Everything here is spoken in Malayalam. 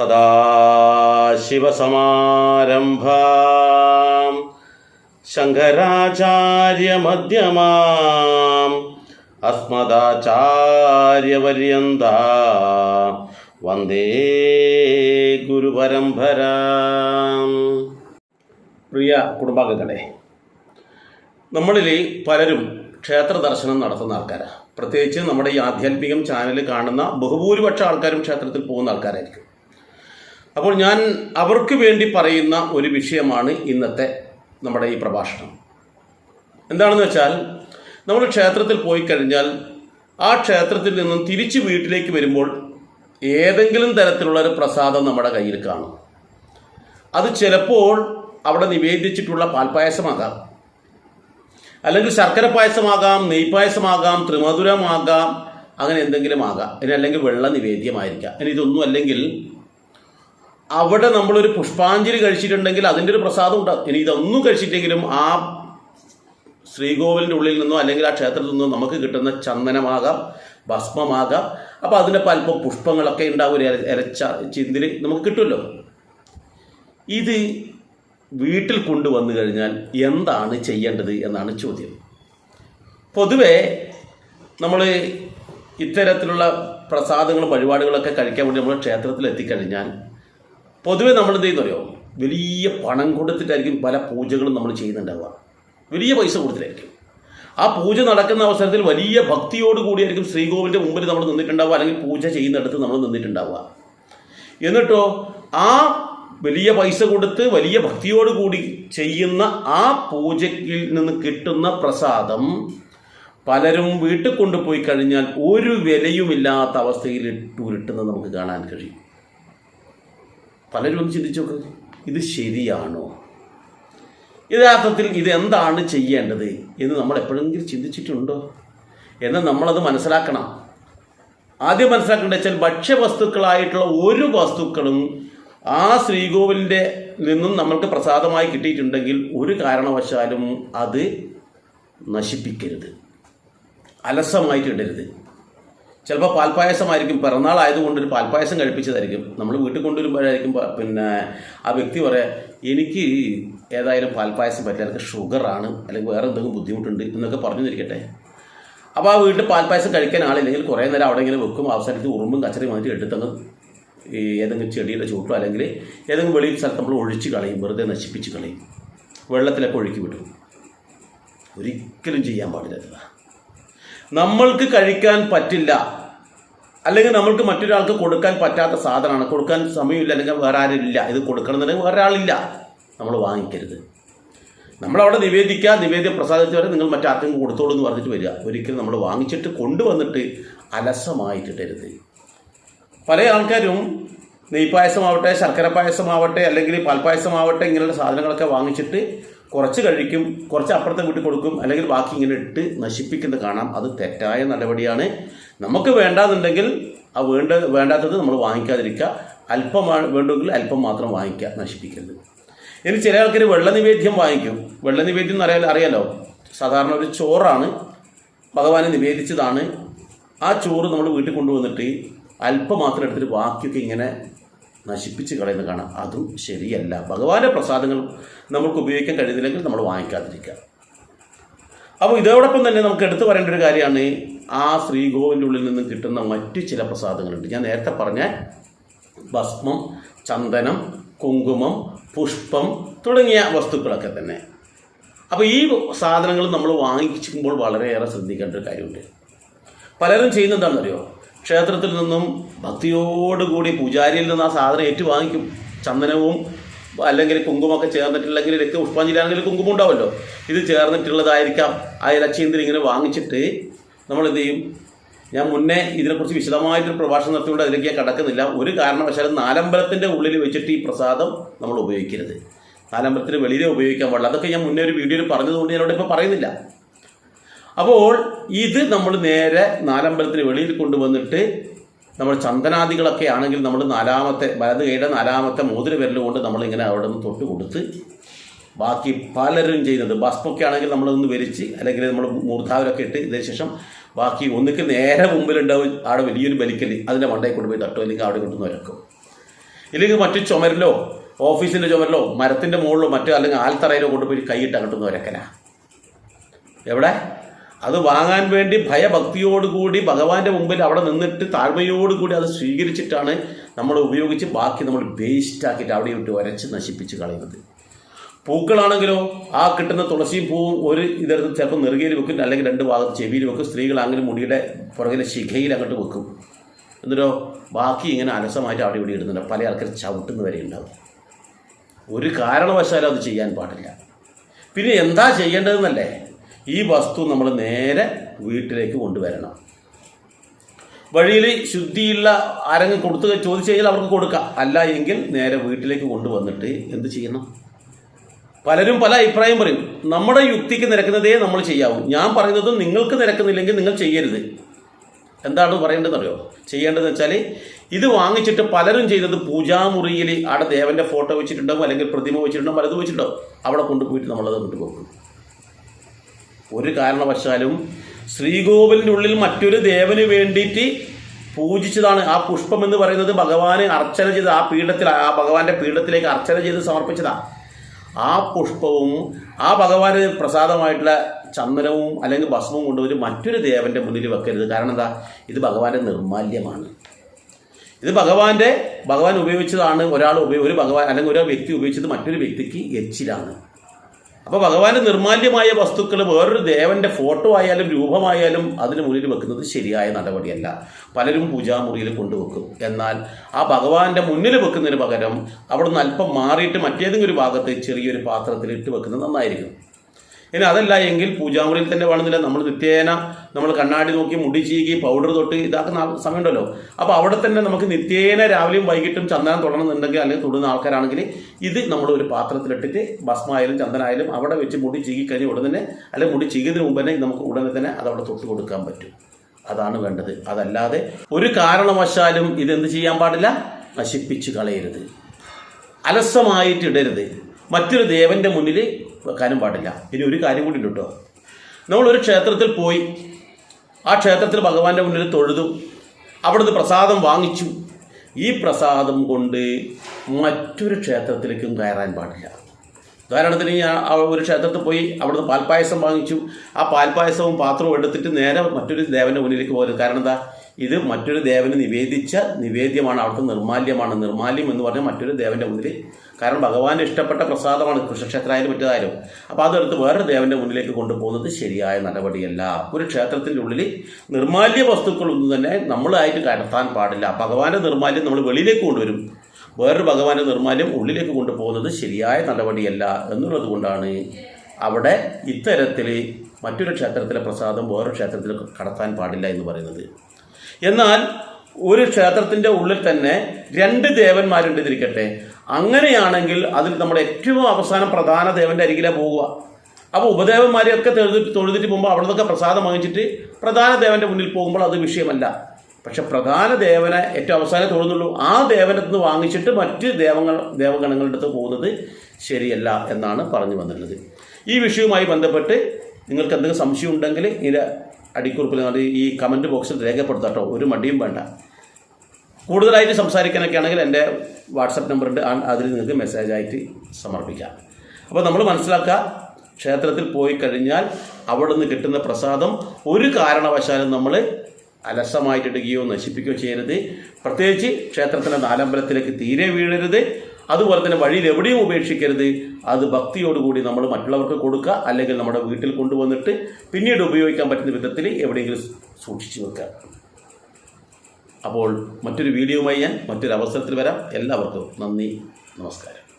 സദാശിവസമാരംഭാം. ശങ്കരാചാര്യമധ്യമാം. അസ്മദാചാര്യപര്യന്ത. വന്ദേ ഗുരുപരമ്പരാം. പ്രിയ കുടുംബാംഗങ്ങളെ നമ്മളിൽ പലരും ക്ഷേത്ര ദർശനം നടത്തുന്ന ആൾക്കാരാണ് പ്രത്യേകിച്ച് നമ്മുടെ ഈ ആധ്യാത്മികം ചാനൽ കാണുന്ന ബഹുഭൂരിപക്ഷം ആൾക്കാരും ക്ഷേത്രത്തിൽ പോകുന്ന ആൾക്കാരായിരിക്കും. അപ്പോൾ ഞാൻ അവർക്ക് വേണ്ടി പറയുന്ന ഒരു വിഷയമാണ് ഇന്നത്തെ നമ്മുടെ ഈ പ്രഭാഷണം. എന്താണെന്ന് വെച്ചാൽ നമ്മൾ ക്ഷേത്രത്തിൽ പോയി കഴിഞ്ഞാൽ ആ ക്ഷേത്രത്തിൽ നിന്നും തിരിച്ച് വീട്ടിലേക്ക് വരുമ്പോൾ ഏതെങ്കിലും തരത്തിലുള്ള ഒരു പ്രസാദം നമ്മുടെ കയ്യിൽ കാണും. അത് ചിലപ്പോൾ അവിടെ നിവേദിച്ചിട്ടുള്ള പാൽപ്പായസമാകാം. അല്ലെങ്കിൽ ശർക്കര പായസമാകാം നെയ്പായസമാകാം ത്രിമധുരമാകാം അങ്ങനെ എന്തെങ്കിലും ആകാം. ഇനി അല്ലെങ്കിൽ വെള്ള നിവേദ്യമായിരിക്കാം. ഇനി ഇതൊന്നും അല്ലെങ്കിൽ അവിടെ നമ്മളൊരു പുഷ്പാഞ്ജലി കഴിച്ചിട്ടുണ്ടെങ്കിൽ അതിന്റെ ഒരു പ്രസാദം ഉണ്ടാകും ഇനി ഇതൊന്നും കഴിച്ചിട്ടെങ്കിലും ആ ശ്രീകോവിലിന്റെ ഉള്ളിൽ നിന്നോ അല്ലെങ്കിൽ ആ ക്ഷേത്രത്തിൽ നിന്നോ നമുക്ക് കിട്ടുന്ന ചന്ദനമാകാം ഭസ്മമാകാം. അപ്പോൾ അതിന്റെ അല്പം പുഷ്പങ്ങളൊക്കെ ഉണ്ടാവും ഒരു ഇരച്ച ചിന്തിൽ നമുക്ക് കിട്ടുമല്ലോ. ഇത് വീട്ടിൽ കൊണ്ടുവന്നു കഴിഞ്ഞാൽ എന്താണ് ചെയ്യേണ്ടത് എന്നാണ് ചോദ്യം. പൊതുവേ നമ്മൾ ഇത്തരത്തിലുള്ള പ്രസാദങ്ങളും വഴിപാടുകളൊക്കെ കഴിക്കാൻ വേണ്ടി നമ്മൾ ക്ഷേത്രത്തിൽ എത്തിക്കഴിഞ്ഞാൽ പൊതുവെ നമ്മൾ എന്ത് ചെയ്യുന്നറിയോ? വലിയ പണം കൊടുത്തിട്ടായിരിക്കും പല പൂജകളും നമ്മൾ ചെയ്യുന്നുണ്ടാവുക. വലിയ പൈസ കൊടുത്തിട്ടായിരിക്കും. ആ പൂജ നടക്കുന്ന അവസരത്തിൽ വലിയ ഭക്തിയോട് കൂടിയായിരിക്കും ശ്രീകോവിലിന്റെ മുമ്പിൽ നമ്മൾ നിന്നിട്ടുണ്ടാവുക അല്ലെങ്കിൽ പൂജ ചെയ്യുന്നിടത്ത് നമ്മൾ നിന്നിട്ടുണ്ടാവുക. എന്നിട്ടോ ആ വലിയ പൈസ കൊടുത്ത് വലിയ ഭക്തിയോട് കൂടി ചെയ്യുന്ന ആ പൂജയ്ക്കിൽ നിന്ന് കിട്ടുന്ന പ്രസാദം പലരും വീട്ടിൽ കൊണ്ടുപോയി കഴിഞ്ഞാൽ ഒരു വിലയുമില്ലാത്ത അവസ്ഥയിൽ ഇട്ടുരുട്ടുന്നത് നമുക്ക് കാണാൻ കഴിയും. പലരും ഒന്ന് ചിന്തിച്ചു നോക്ക്. ഇത് ശരിയാണോ? യഥാർത്ഥത്തിൽ ഇത് എന്താണ് ചെയ്യേണ്ടത് എന്ന് നമ്മൾ എപ്പോഴെങ്കിലും ചിന്തിച്ചിട്ടുണ്ടോ? എന്ന് നമ്മളത് മനസ്സിലാക്കണം. ആദ്യം മനസ്സിലാക്കേണ്ടത് വെച്ചാൽ ഭക്ഷ്യവസ്തുക്കളായിട്ടുള്ള ഒരു വസ്തുക്കളും ആ ശ്രീകോവിലിന്റെ നിന്നും നമ്മൾക്ക് പ്രസാദമായി കിട്ടിയിട്ടുണ്ടെങ്കിൽ ഒരു കാരണവശാലും അത് നശിപ്പിക്കരുത്. അലസമായിട്ട് ഇടരുത്. ചിലപ്പോൾ പാൽപ്പായസമായിരിക്കും. പിറന്നാൾ ആയതുകൊണ്ട് ഒരു പാൽപ്പായസം കഴിപ്പിച്ചതായിരിക്കും. നമ്മൾ വീട്ടിൽ കൊണ്ടുവരുമ്പോഴായിരിക്കും പിന്നെ ആ വ്യക്തി പറയാം എനിക്ക് ഏതായാലും പാൽപ്പായസം പറ്റില്ല. എനിക്ക് ഷുഗറാണ്. അല്ലെങ്കിൽ വേറെ എന്തെങ്കിലും ബുദ്ധിമുട്ടുണ്ട് എന്നൊക്കെ പറഞ്ഞു നിൽക്കട്ടെ അപ്പോൾ ആ വീട്ടിൽ പാൽപ്പായസം കഴിക്കാൻ ആളില്ലെങ്കിൽ കുറേ നേരം അവിടെ ഇങ്ങനെ വെക്കും. അവസരത്തിൽ ഉറുമ്പും കച്ചറയും മാറ്റി എടുത്തങ്ങ് ഈ ഏതെങ്കിലും ചെടിയുടെ ചൂട്ടോ അല്ലെങ്കിൽ ഏതെങ്കിലും വെളിയിൽ സ്ഥലത്ത് നമ്മൾ ഒഴിച്ച് കളയും. വെറുതെ നശിപ്പിച്ച് കളയും. വെള്ളത്തിലൊക്കെ ഒഴുക്കി വിടും. ഒരിക്കലും ചെയ്യാൻ പാടില്ല. നമ്മൾക്ക് കഴിക്കാൻ പറ്റില്ല. അല്ലെങ്കിൽ നമ്മൾക്ക് മറ്റൊരാൾക്ക് കൊടുക്കാൻ പറ്റാത്ത സാധനമാണ്. കൊടുക്കാൻ സമയമില്ല അല്ലെങ്കിൽ വേറെ ആരും ഇല്ല ഇത് കൊടുക്കണമെന്നുണ്ടെങ്കിൽ വേറെ ആളില്ല. നമ്മൾ വാങ്ങിക്കരുത്. നമ്മളവിടെ നിവേദിക്കുക നിവേദ്യം പ്രസാദിച്ച് വരെ നിങ്ങൾ മറ്റാർക്കും കൊടുത്തോളൂ എന്ന് പറഞ്ഞിട്ട് വരിക. ഒരിക്കലും നമ്മൾ വാങ്ങിച്ചിട്ട് കൊണ്ടുവന്നിട്ട് അലസമായിട്ടിടരുത്. പല ആൾക്കാരും നെയ്പായസമാവട്ടെ ശർക്കര പായസമാവട്ടെ അല്ലെങ്കിൽ പാൽപ്പായസമാവട്ടെ ഇങ്ങനെയുള്ള സാധനങ്ങളൊക്കെ വാങ്ങിച്ചിട്ട് കുറച്ച് കഴിക്കും കുറച്ച് അപ്പുറത്തെ വീട്ടിൽ കൊടുക്കും അല്ലെങ്കിൽ ബാക്കി ഇങ്ങനെ ഇട്ട് നശിപ്പിക്കുന്നത് കാണാം. അത് തെറ്റായ നടപടിയാണ്. നമുക്ക് വേണ്ടാന്നുണ്ടെങ്കിൽ ആ വേണ്ട വേണ്ടാത്തത് നമ്മൾ വാങ്ങിക്കാതിരിക്കുക. അല്പമാണ് വേണ്ടെങ്കിൽ അല്പം മാത്രം വാങ്ങിക്കുക നശിപ്പിക്കരുത്. ഇനി ചില ആൾക്കാർ വെള്ളനിവേദ്യം വാങ്ങിക്കും. വെള്ളനിവേദ്യം എന്ന് അറിയാൻ അറിയാലോ? സാധാരണ ഒരു ചോറാണ്. ഭഗവാനെ നിവേദിച്ചതാണ്. ആ ചോറ് നമ്മൾ വീട്ടിൽ കൊണ്ടുവന്നിട്ട് അല്പം മാത്രം എടുത്തിട്ട് ബാക്കിയൊക്കെ ഇങ്ങനെ നശിപ്പിച്ച് കളയുന്ന കാണാം. അതും ശരിയല്ല. ഭഗവാന്റെ പ്രസാദങ്ങൾ നമുക്ക് ഉപയോഗിക്കാൻ കഴിയുന്നില്ലെങ്കിൽ നമ്മൾ വാങ്ങിക്കാതിരിക്കുക. അപ്പോൾ ഇതോടൊപ്പം തന്നെ നമുക്ക് എടുത്തു പറയേണ്ട ഒരു കാര്യമാണ് ആ ശ്രീകോവിന്റെ ഉള്ളിൽ നിന്ന് കിട്ടുന്ന മറ്റു ചില പ്രസാദങ്ങളുണ്ട്. ഞാൻ നേരത്തെ പറഞ്ഞ ഭസ്മം ചന്ദനം കുങ്കുമം പുഷ്പം തുടങ്ങിയ വസ്തുക്കളൊക്കെ തന്നെ. അപ്പോൾ ഈ സാധനങ്ങൾ നമ്മൾ വാങ്ങിക്കുമ്പോൾ വളരെയേറെ ശ്രദ്ധിക്കേണ്ട ഒരു കാര്യമുണ്ട്. പലരും ചെയ്യുന്നതാണെന്നറിയോ ക്ഷേത്രത്തിൽ നിന്നും ഭക്തിയോടുകൂടി പൂജാരിയിൽ നിന്ന് ആ സാധനം ഏറ്റു വാങ്ങിക്കും ചന്ദനവും അല്ലെങ്കിൽ കുങ്കുമൊക്കെ ചേർന്നിട്ടില്ലെങ്കിൽ രക്ത പുഷ്പാഞ്ജലിയാണെങ്കിൽ കുങ്കുമം ഉണ്ടാവുമല്ലോ. ഇത് ചേർന്നിട്ടുള്ളതായിരിക്കാം. ആ ഇലച്ചീന്തിൽ ഇങ്ങനെ വാങ്ങിച്ചിട്ട് നമ്മൾ എന്ത് ചെയ്യും? ഞാൻ മുന്നേ ഇതിനെക്കുറിച്ച് വിശദമായിട്ടൊരു പ്രഭാഷണം നടത്തിക്കൊണ്ട് അതിലേക്ക് ഞാൻ കടക്കുന്നില്ല. ഒരു കാരണവശാലും നാലമ്പലത്തിന്റെ ഉള്ളിൽ വെച്ചിട്ട് ഈ പ്രസാദം നമ്മൾ ഉപയോഗിക്കരുത്. നാലമ്പലത്തിന് വെളിയിലെ ഉപയോഗിക്കാൻ പാടില്ല. അതൊക്കെ ഞാൻ മുന്നേ ഒരു വീഡിയോയിൽ പറഞ്ഞതുകൊണ്ട് ഞാനവിടെ ഇപ്പോൾ പറയുന്നില്ല. അപ്പോൾ ഇത് നമ്മൾ നേരെ നാലമ്പലത്തിന് വെളിയിൽ കൊണ്ടുവന്നിട്ട് നമ്മൾ ചന്ദനാദികളൊക്കെ ആണെങ്കിൽ നമ്മൾ നാലാമത്തെ വലത് കൈയുടെ നാലാമത്തെ മോതിര വിരൽ കൊണ്ട് നമ്മളിങ്ങനെ അവിടെ നിന്ന് തൊട്ട് കൊടുത്ത് ബാക്കി പലരും ചെയ്യുന്നത്. ഭസ്മൊക്കെ ആണെങ്കിൽ നമ്മളൊന്ന് വരിച്ച് അല്ലെങ്കിൽ നമ്മൾ മൂർധാവിലൊക്കെ ഇട്ട് ഇതിന് ശേഷം ബാക്കി ഒന്നിക്ക് നേരെ മുമ്പിലുണ്ടാവും അവിടെ വലിയൊരു ബലിക്കൽ അതിന്റെ മണ്ടയിൽ കൊണ്ടുപോയി തട്ടോ അല്ലെങ്കിൽ അവിടെ കൊണ്ടുവന്ന് വരക്കും ഇല്ലെങ്കിൽ മറ്റു ചുമരിലോ ഓഫീസിന്റെ ചുമരിലോ മരത്തിന്റെ മുകളിലോ മറ്റോ അല്ലെങ്കിൽ ആൽത്തറയിലോ കൊണ്ടുപോയി കൈയിട്ട് അങ്ങോട്ടൊന്ന് ഒരക്കനാ എവിടെ? അത് വാങ്ങാൻ വേണ്ടി ഭയഭക്തിയോടുകൂടി ഭഗവാന്റെ മുമ്പിൽ അവിടെ നിന്നിട്ട് താഴ്മയോടുകൂടി അത് സ്വീകരിച്ചിട്ടാണ് നമ്മൾ ഉപയോഗിച്ച് ബാക്കി നമ്മൾ വേസ്റ്റാക്കിയിട്ട് അവിടെ ഇട്ട് വരച്ച് നശിപ്പിച്ച് കളയുന്നത്. പൂക്കളാണെങ്കിലോ ആ കിട്ടുന്ന തുളസിയും പൂവും ഒരു ഇതെടുത്ത് ചിലപ്പോൾ നെറുകയിൽ വെക്കും അല്ലെങ്കിൽ രണ്ട് ഭാഗത്ത് ചെവിയിൽ വെക്കും സ്ത്രീകൾ അങ്ങനെ മുടിയുടെ പുറകിലെ ശിഖയിൽ അങ്ങോട്ട് വെക്കും. എന്നിട്ടോ ബാക്കി ഇങ്ങനെ അലസമായിട്ട് അവിടെ ഇവിടെ ഇടുന്നുണ്ട്. പല ആൾക്കാർ ചവിട്ടുന്ന വരെ ഉണ്ടാവും. ഒരു കാരണവശാലും അത് ചെയ്യാൻ പാടില്ല. പിന്നെ എന്താ ചെയ്യേണ്ടതെന്നല്ലേ? ഈ വസ്തു നമ്മൾ നേരെ വീട്ടിലേക്ക് കൊണ്ടുവരണം. വഴിയിൽ ശുദ്ധിയുള്ള ആരെങ്കിലും കൊടുത്തു ചോദിച്ചു കഴിഞ്ഞാൽ അവർക്ക് കൊടുക്കാം. അല്ല എങ്കിൽ നേരെ വീട്ടിലേക്ക് കൊണ്ടുവന്നിട്ട് എന്ത് ചെയ്യണം? പലരും പല അഭിപ്രായം പറയും നമ്മുടെ യുക്തിക്ക് നിരക്കുന്നതേ നമ്മൾ ചെയ്യാവൂ. ഞാൻ പറയുന്നത് നിങ്ങൾക്ക് നിരക്കുന്നില്ലെങ്കിൽ നിങ്ങൾ ചെയ്യരുത്. എന്താണ് പറയേണ്ടതെന്നറിയോ? ചെയ്യേണ്ടതെന്ന് വെച്ചാൽ ഇത് വാങ്ങിച്ചിട്ട് പലരും ചെയ്തത് പൂജാമുറിയിൽ അവിടെ ദേവന്റെ ഫോട്ടോ വെച്ചിട്ടുണ്ടാവും അല്ലെങ്കിൽ പ്രതിമ വെച്ചിട്ടുണ്ടാവും പലതും വെച്ചിട്ടുണ്ടാവും. അവിടെ കൊണ്ടുപോയിട്ട് നമ്മളത് കൊണ്ടുപോകും ഒരു കാരണവശാലും ശ്രീകോവിലിന്റെ ഉള്ളിൽ മറ്റൊരു ദേവന് വേണ്ടിയിട്ട് പൂജിച്ചതാണ് ആ പുഷ്പം എന്ന് പറയുന്നത് ഭഗവാന് അർച്ചന ചെയ്ത് ആ പീഠത്തിൽ ആ ഭഗവാന്റെ പീഠത്തിലേക്ക് അർച്ചന ചെയ്ത് സമർപ്പിച്ചതാ. ആ പുഷ്പവും ആ ഭഗവാന് പ്രസാദമായിട്ടുള്ള ചന്ദനവും അല്ലെങ്കിൽ ഭസ്മവും കൊണ്ടുവരും മറ്റൊരു ദേവന്റെ മുന്നിൽ വെക്കരുത്. കാരണം എന്താ? ഇത് ഭഗവാന്റെ നിർമാല്യമാണ്. ഇത് ഭഗവാന്റെ ഭഗവാൻ ഉപയോഗിച്ചതാണ് ഒരാൾ ഉപയോഗ ഒരു ഭഗവാൻ അല്ലെങ്കിൽ ഒരു വ്യക്തി ഉപയോഗിച്ചത് മറ്റൊരു വ്യക്തിക്ക് എച്ചിലാണ്. അപ്പോൾ ഭഗവാന്റെ നിർമാല്യമായ വസ്തുക്കൾ വേറൊരു ദേവന്റെ ഫോട്ടോ ആയാലും രൂപമായാലും അതിന് മുന്നിൽ വെക്കുന്നത് ശരിയായ നടപടിയല്ല. പലരും പൂജാമുറിയിൽ കൊണ്ടുവെക്കും. എന്നാൽ ആ ഭഗവാന്റെ മുന്നിൽ വെക്കുന്നതിന് പകരം അവിടുന്ന് അല്പം മാറിയിട്ട് മറ്റേതെങ്കിലും ഭാഗത്ത് ചെറിയൊരു പാത്രത്തിൽ ഇട്ട് വെക്കുന്നത് നന്നായിരിക്കും. ഇനി അതല്ല എങ്കിൽ പൂജാമുറിയിൽ തന്നെ വേണമെന്നില്ല. നമ്മൾ നിത്യേന നമ്മൾ കണ്ണാടി നോക്കി മുടി ചീകി പൗഡർ തൊട്ട് ഇതാക്കുന്ന സമയമുണ്ടല്ലോ അപ്പോൾ അവിടെ തന്നെ നമുക്ക് നിത്യേന രാവിലെയും വൈകിട്ടും ചന്ദനം തൊടണമെന്നുണ്ടെങ്കിൽ അല്ലെങ്കിൽ തൊടുന്ന ആൾക്കാരാണെങ്കിൽ ഇത് നമ്മൾ ഒരു പാത്രത്തിലിട്ടിട്ട് ഭസ്മായാലും ചന്ദനായാലും അവിടെ വെച്ച് മുടി ചീകി കഴിഞ്ഞ് ഉടൻ തന്നെ അല്ലെങ്കിൽ മുടി ചീകിയതിന് മുമ്പ് തന്നെ നമുക്ക് ഉടനെ തന്നെ അത് അവിടെ തൊട്ട് കൊടുക്കാൻ പറ്റും. അതാണ് വേണ്ടത്. അതല്ലാതെ ഒരു കാരണവശാലും ഇതെന്ത് ചെയ്യാൻ പാടില്ല? നശിപ്പിച്ച് കളയരുത്. അലസമായിട്ടിടരുത് മറ്റൊരു ദേവന്റെ മുന്നിൽ വെക്കാനും പാടില്ല. ഇനി ഒരു കാര്യം കൂടി കേട്ടോ നമ്മളൊരു ക്ഷേത്രത്തിൽ പോയി ആ ക്ഷേത്രത്തിൽ ഭഗവാന്റെ മുന്നിൽ തൊഴുതു അവിടുന്ന് പ്രസാദം വാങ്ങിച്ചു. ഈ പ്രസാദം കൊണ്ട് മറ്റൊരു ക്ഷേത്രത്തിലേക്കും കയറാൻ പാടില്ല. ഉദാഹരണത്തിന് ഞാൻ ഒരു ക്ഷേത്രത്തിൽ പോയി അവിടുന്ന് പാൽപ്പായസം വാങ്ങിച്ചു. ആ പാൽപ്പായസവും പാത്രവും എടുത്തിട്ട് നേരെ മറ്റൊരു ദേവന്റെ മുന്നിലേക്ക് പോകരുത് കാരണം എന്താ? ഇത് മറ്റൊരു ദേവന് നിവേദിച്ച നിവേദ്യമാണ് അവിടുത്തെ നിർമാല്യമാണ്. നിർമാല്യം എന്ന് പറഞ്ഞാൽ മറ്റൊരു ദേവന്റെ മുന്നിൽ കാരണം ഭഗവാൻ ഇഷ്ടപ്പെട്ട പ്രസാദമാണ് കൃഷ്ണക്ഷേത്രമായാലും മറ്റേതായാലും. അപ്പോൾ അതെടുത്ത് വേറൊരു ദേവന്റെ മുന്നിലേക്ക് കൊണ്ടുപോകുന്നത് ശരിയായ നടപടിയല്ല. ഒരു ക്ഷേത്രത്തിന്റെ ഉള്ളിൽ നിർമാല്യ വസ്തുക്കളൊന്നും തന്നെ നമ്മളായിട്ട് കടത്താൻ പാടില്ല. ഭഗവാന്റെ നിർമാല്യം നമ്മൾ വെളിയിലേക്ക് കൊണ്ടുവരും. വേറൊരു ഭഗവാന്റെ നിർമാല്യം ഉള്ളിലേക്ക് കൊണ്ടുപോകുന്നത് ശരിയായ നടപടിയല്ല എന്നുള്ളത് കൊണ്ടാണ് അവിടെ ഇത്തരത്തിൽ മറ്റൊരു ക്ഷേത്രത്തിലെ പ്രസാദം വേറൊരു ക്ഷേത്രത്തിൽ കടത്താൻ പാടില്ല എന്ന് പറയുന്നത്. എന്നാൽ ഒരു ക്ഷേത്രത്തിന്റെ ഉള്ളിൽ തന്നെ രണ്ട് ദേവന്മാരുണ്ട് ഇതിരിക്കട്ടെ. അങ്ങനെയാണെങ്കിൽ അതിൽ നമ്മൾ ഏറ്റവും അവസാനം പ്രധാന ദേവന്റെ അരികിലെ പോവുക അപ്പോൾ ഉപദേവന്മാരെയൊക്കെ തൊഴുതിട്ട് തൊഴുതിട്ട് പോകുമ്പോൾ അവിടെ നിന്നൊക്കെ പ്രസാദം വാങ്ങിച്ചിട്ട് പ്രധാന ദേവന്റെ മുന്നിൽ പോകുമ്പോൾ അത് വിഷയമല്ല. പക്ഷെ പ്രധാന ദേവനെ ഏറ്റവും അവസാനം തൊഴുന്നുള്ളൂ. ആ ദേവനത്തിൽ നിന്ന് വാങ്ങിച്ചിട്ട് മറ്റ് ദേവങ്ങൾ ദേവഗണങ്ങളുടെ അടുത്ത് പോകുന്നത് ശരിയല്ല എന്നാണ് പറഞ്ഞു വന്നിട്ടുള്ളത്. ഈ വിഷയവുമായി ബന്ധപ്പെട്ട് നിങ്ങൾക്ക് എന്തെങ്കിലും സംശയം ഉണ്ടെങ്കിൽ ഇതിന്റെ അടിക്കുറിപ്പിൽ ഈ കമന്റ് ബോക്സിൽ രേഖപ്പെടുത്താട്ടോ ഒരു മടിയും വേണ്ട. കൂടുതലായിട്ട് സംസാരിക്കാനൊക്കെ ആണെങ്കിൽ എന്റെ വാട്സപ്പ് നമ്പർ ഉണ്ട് അതിൽ നിങ്ങൾക്ക് മെസ്സേജ് ആയിട്ട് സമർപ്പിക്കാം. അപ്പോൾ നമ്മൾ മനസ്സിലാക്കുക ക്ഷേത്രത്തിൽ പോയി കഴിഞ്ഞാൽ അവിടെ നിന്ന് കിട്ടുന്ന പ്രസാദം ഒരു കാരണവശാലും നമ്മൾ അലസമായിട്ടിടുകയോ നശിപ്പിക്കുകയോ ചെയ്യരുത്. പ്രത്യേകിച്ച് ക്ഷേത്രത്തിന്റെ നാലമ്പലത്തിലേക്ക് തീരെ വീഴരുത്. അതുപോലെ തന്നെ വഴിയിൽ എവിടെയും ഉപേക്ഷിക്കരുത്. അത് ഭക്തിയോടുകൂടി നമ്മൾ മറ്റുള്ളവർക്ക് കൊടുക്കുക അല്ലെങ്കിൽ നമ്മുടെ വീട്ടിൽ കൊണ്ടുവന്നിട്ട് പിന്നീട് ഉപയോഗിക്കാൻ പറ്റുന്ന വിധത്തിൽ എവിടെയെങ്കിലും സൂക്ഷിച്ചു വെക്കുക. അപ്പോൾ മറ്റൊരു വീഡിയോയുമായി ഞാൻ മറ്റൊരു അവസരത്തിൽ വരാം. എല്ലാവർക്കും നന്ദി നമസ്കാരം.